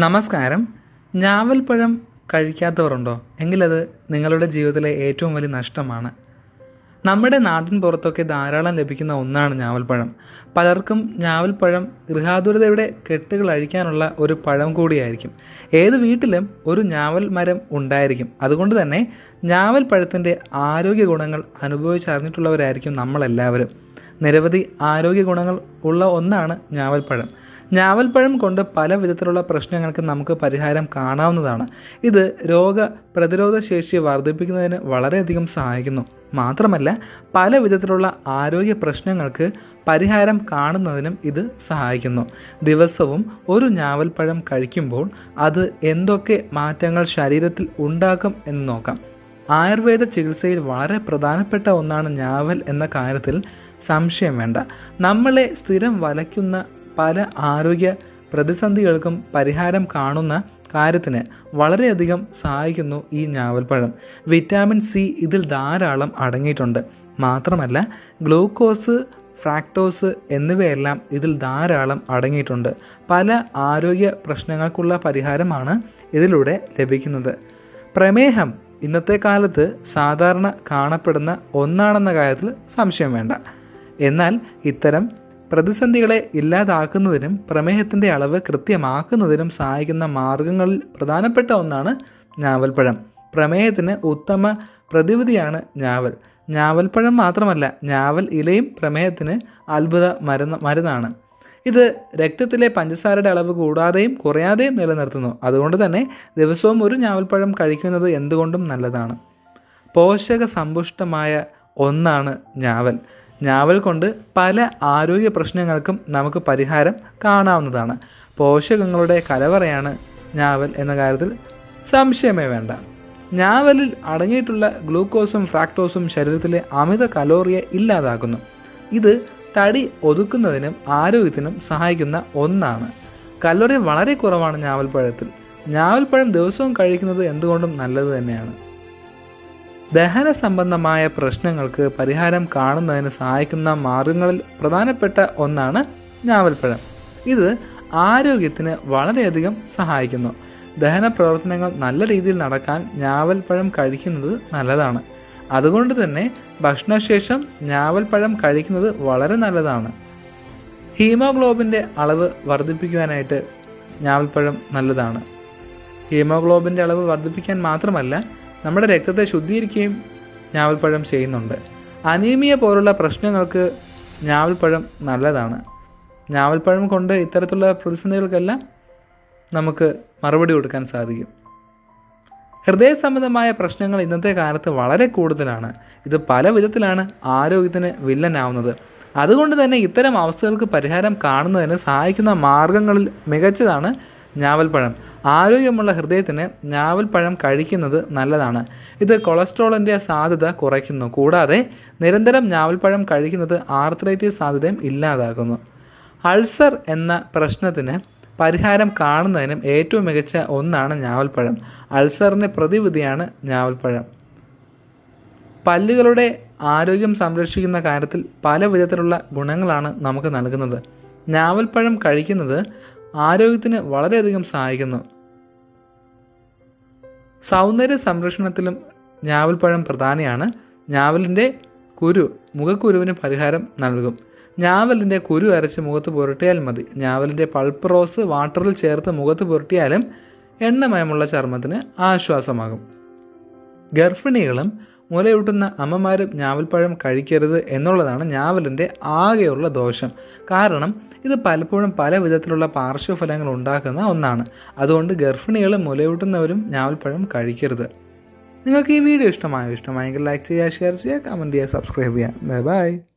നമസ്കാരം. ഞാവൽപ്പഴം കഴിക്കാത്തവരുണ്ടോ? എങ്കിലത് നിങ്ങളുടെ ജീവിതത്തിലെ ഏറ്റവും വലിയ നഷ്ടമാണ്. നമ്മുടെ നാട്ടിൻ പുറത്തൊക്കെ ധാരാളം ലഭിക്കുന്ന ഒന്നാണ് ഞാവൽപ്പഴം. പലർക്കും ഞാവൽപ്പഴം ഗൃഹാതുരതയുടെ കെട്ടുകൾ അഴിക്കാനുള്ള ഒരു പഴം കൂടിയായിരിക്കും. ഏത് വീട്ടിലും ഒരു ഞാവൽ മരം ഉണ്ടായിരിക്കും. അതുകൊണ്ട് തന്നെ ഞാവൽപ്പഴത്തിന്റെ ആരോഗ്യ ഗുണങ്ങൾ അനുഭവിച്ചറിഞ്ഞിട്ടുള്ളവരായിരിക്കും നമ്മളെല്ലാവരും. നിരവധി ആരോഗ്യ ഗുണങ്ങൾ ഉള്ള ഒന്നാണ് ഞാവൽപ്പഴം. ഞാവൽപ്പഴം കൊണ്ട് പല വിധത്തിലുള്ള പ്രശ്നങ്ങൾക്ക് നമുക്ക് പരിഹാരം കാണാവുന്നതാണ്. ഇത് രോഗ പ്രതിരോധ ശേഷി വർദ്ധിപ്പിക്കുന്നതിന് വളരെയധികം സഹായിക്കുന്നു. മാത്രമല്ല പല വിധത്തിലുള്ള ആരോഗ്യ പ്രശ്നങ്ങൾക്ക് പരിഹാരം കാണുന്നതിനും ഇത് സഹായിക്കുന്നു. ദിവസവും ഒരു ഞാവൽപ്പഴം കഴിക്കുമ്പോൾ അത് എന്തൊക്കെ മാറ്റങ്ങൾ ശരീരത്തിൽ ഉണ്ടാക്കും എന്ന് നോക്കാം. ആയുർവേദ ചികിത്സയിൽ വളരെ പ്രധാനപ്പെട്ട ഒന്നാണ് ഞാവൽ എന്ന കാര്യത്തിൽ സംശയം വേണ്ട. നമ്മളെ സ്ഥിരം വലയ്ക്കുന്ന പല ആരോഗ്യ പ്രതിസന്ധികൾക്കും പരിഹാരം കാണുന്ന കാര്യത്തിന് വളരെയധികം സഹായിക്കുന്നു ഈ ഞാവൽപ്പഴം. വിറ്റാമിൻ സി ഇതിൽ ധാരാളം അടങ്ങിയിട്ടുണ്ട്. മാത്രമല്ല ഗ്ലൂക്കോസ് ഫ്രാക്ടോസ് എന്നിവയെല്ലാം ഇതിൽ ധാരാളം അടങ്ങിയിട്ടുണ്ട്. പല ആരോഗ്യ പ്രശ്നങ്ങൾക്കുള്ള പരിഹാരമാണ് ഇതിലൂടെ ലഭിക്കുന്നത്. പ്രമേഹം ഇന്നത്തെ കാലത്ത് സാധാരണ കാണപ്പെടുന്ന ഒന്നാണെന്ന കാര്യത്തിൽ സംശയം വേണ്ട. എന്നാൽ ഇത്തരം പ്രതിസന്ധികളെ ഇല്ലാതാക്കുന്നതിനും പ്രമേഹത്തിന്റെ അളവ് കൃത്യമാക്കുന്നതിനും സഹായിക്കുന്ന മാർഗങ്ങളിൽ പ്രധാനപ്പെട്ട ഒന്നാണ് ഞാവൽപ്പഴം. പ്രമേഹത്തിന് ഉത്തമ പ്രതിവിധിയാണ് ഞാവൽ. ഞാവൽപ്പഴം മാത്രമല്ല ഞാവൽ ഇലയും പ്രമേഹത്തിന് അത്ഭുത മരുന്ന് മരുന്നാണ്. ഇത് രക്തത്തിലെ പഞ്ചസാരയുടെ അളവ് കൂടാതെയും കുറയാതെയും നിലനിർത്തുന്നു. അതുകൊണ്ട് തന്നെ ദിവസവും ഒരു ഞാവൽപ്പഴം കഴിക്കുന്നത് എന്തുകൊണ്ടും നല്ലതാണ്. പോഷക സമ്പുഷ്ടമായ ഒന്നാണ് ഞാവൽ. ഞാവൽ കൊണ്ട് പല ആരോഗ്യ പ്രശ്നങ്ങൾക്കും നമുക്ക് പരിഹാരം കാണാവുന്നതാണ്. പോഷകങ്ങളുടെ കലവറയാണ് ഞാവൽ എന്ന കാര്യത്തിൽ സംശയമേ വേണ്ട. ഞാവലിൽ അടങ്ങിയിട്ടുള്ള ഗ്ലൂക്കോസും ഫ്രാക്ടോസും ശരീരത്തിലെ അമിത കലോറിയെ ഇല്ലാതാക്കുന്നു. ഇത് തടി ഒതുക്കുന്നതിനും ആരോഗ്യത്തിനും സഹായിക്കുന്ന ഒന്നാണ്. കലോറി വളരെ കുറവാണ് ഞാവൽപ്പഴത്തിൽ ഞാവൽപ്പഴം ദിവസവും കഴിക്കുന്നത് എന്തുകൊണ്ടും നല്ലത് തന്നെയാണ്. ദഹന സംബന്ധമായ പ്രശ്നങ്ങൾക്ക് പരിഹാരം കാണുന്നതിന് സഹായിക്കുന്ന മാർഗങ്ങളിൽ പ്രധാനപ്പെട്ട ഒന്നാണ് ഞാവൽപ്പഴം. ഇത് ആരോഗ്യത്തിന് വളരെയധികം സഹായിക്കുന്നു. ദഹന പ്രവർത്തനങ്ങൾ നല്ല രീതിയിൽ നടക്കാൻ ഞാവൽപ്പഴം കഴിക്കുന്നത് നല്ലതാണ്. അതുകൊണ്ട് തന്നെ ഭക്ഷണശേഷം ഞാവൽപ്പഴം കഴിക്കുന്നത് വളരെ നല്ലതാണ്. ഹീമോഗ്ലോബിന്റെ അളവ് വർദ്ധിപ്പിക്കുവാനായിട്ട് ഞാവൽപ്പഴം നല്ലതാണ്. ഹീമോഗ്ലോബിന്റെ അളവ് വർദ്ധിപ്പിക്കാൻ മാത്രമല്ല നമ്മുടെ രക്തത്തെ ശുദ്ധീകരിക്കുകയും ഞാവൽപ്പഴം ചെയ്യുന്നുണ്ട്. അനീമിയ പോലുള്ള പ്രശ്നങ്ങൾക്ക് ഞാവൽപ്പഴം നല്ലതാണ്. ഞാവൽപ്പഴം കൊണ്ട് ഇത്തരത്തിലുള്ള പ്രതിസന്ധികൾക്കെല്ലാം നമുക്ക് മറുപടി കൊടുക്കാൻ സാധിക്കും. ഹൃദയ സംബന്ധമായ പ്രശ്നങ്ങൾ ഇന്നത്തെ കാലത്ത് വളരെ കൂടുതലാണ്. ഇത് പല വിധത്തിലാണ് ആരോഗ്യത്തിന് വില്ലനാവുന്നത്. അതുകൊണ്ട് തന്നെ ഇത്തരം അവസ്ഥകൾക്ക് പരിഹാരം കാണുന്നതിന് സഹായിക്കുന്ന മാർഗങ്ങളിൽ മികച്ചതാണ് ഞാവൽപ്പഴം. ആരോഗ്യമുള്ള ഹൃദയത്തിന് ഞാവൽപ്പഴം കഴിക്കുന്നത് നല്ലതാണ്. ഇത് കൊളസ്ട്രോളിന്റെ സാധ്യത കുറയ്ക്കുന്നു. കൂടാതെ നിരന്തരം ഞാവൽപ്പഴം കഴിക്കുന്നത് ആർത്രൈറ്റിസ് സാധ്യതയും ഇല്ലാതാക്കുന്നു. അൾസർ എന്ന പ്രശ്നത്തിന് പരിഹാരം കാണുന്നതിനും ഏറ്റവും മികച്ച ഒന്നാണ് ഞാവൽപ്പഴം. അൾസറിന് പ്രതിവിധിയാണ് ഞാവൽപ്പഴം. പല്ലുകളുടെ ആരോഗ്യം സംരക്ഷിക്കുന്ന കാര്യത്തിൽ പല വിധത്തിലുള്ള ഗുണങ്ങളാണ് നമുക്ക് നൽകുന്നത്. ഞാവൽപ്പഴം കഴിക്കുന്നത് ആരോഗ്യത്തിന് വളരെയധികം സഹായിക്കുന്നു. സൗന്ദര്യ സംരക്ഷണത്തിലും ഞാവൽപ്പഴം പ്രധാനിയാണ്. ഞാവലിന്റെ കുരു മുഖക്കുരുവിന് പരിഹാരം നൽകും. ഞാവലിന്റെ കുരു അരച്ച് മുഖത്ത് പുരട്ടിയാൽ മതി. ഞാവലിന്റെ പൾപ്പ് റോസ് വാട്ടറിൽ ചേർത്ത് മുഖത്ത് പുരട്ടിയാലും എണ്ണമയമുള്ള ചർമ്മത്തിന് ആശ്വാസമാകും. ഗർഭിണികളും മുലയൂട്ടുന്ന അമ്മമാരും ഞാവൽപ്പഴം കഴിക്കരുത് എന്നുള്ളതാണ് ഞാവലിന്റെ ആകെയുള്ള ദോഷം. കാരണം ഇത് പലപ്പോഴും പല വിധത്തിലുള്ള പാർശ്വഫലങ്ങൾ ഉണ്ടാക്കുന്ന ഒന്നാണ്. അതുകൊണ്ട് ഗർഭിണികളും മുലയൂട്ടുന്നവരും ഞാവൽപ്പഴം കഴിക്കരുത്. നിങ്ങൾക്ക് ഈ വീഡിയോ ഇഷ്ടമായോ? ഇഷ്ടമായെങ്കിൽ ലൈക്ക് ചെയ്യുക ഷെയർ ചെയ്യുക കമന്റ് ചെയ്യുക സബ്സ്ക്രൈബ് ചെയ്യുക. Bye bye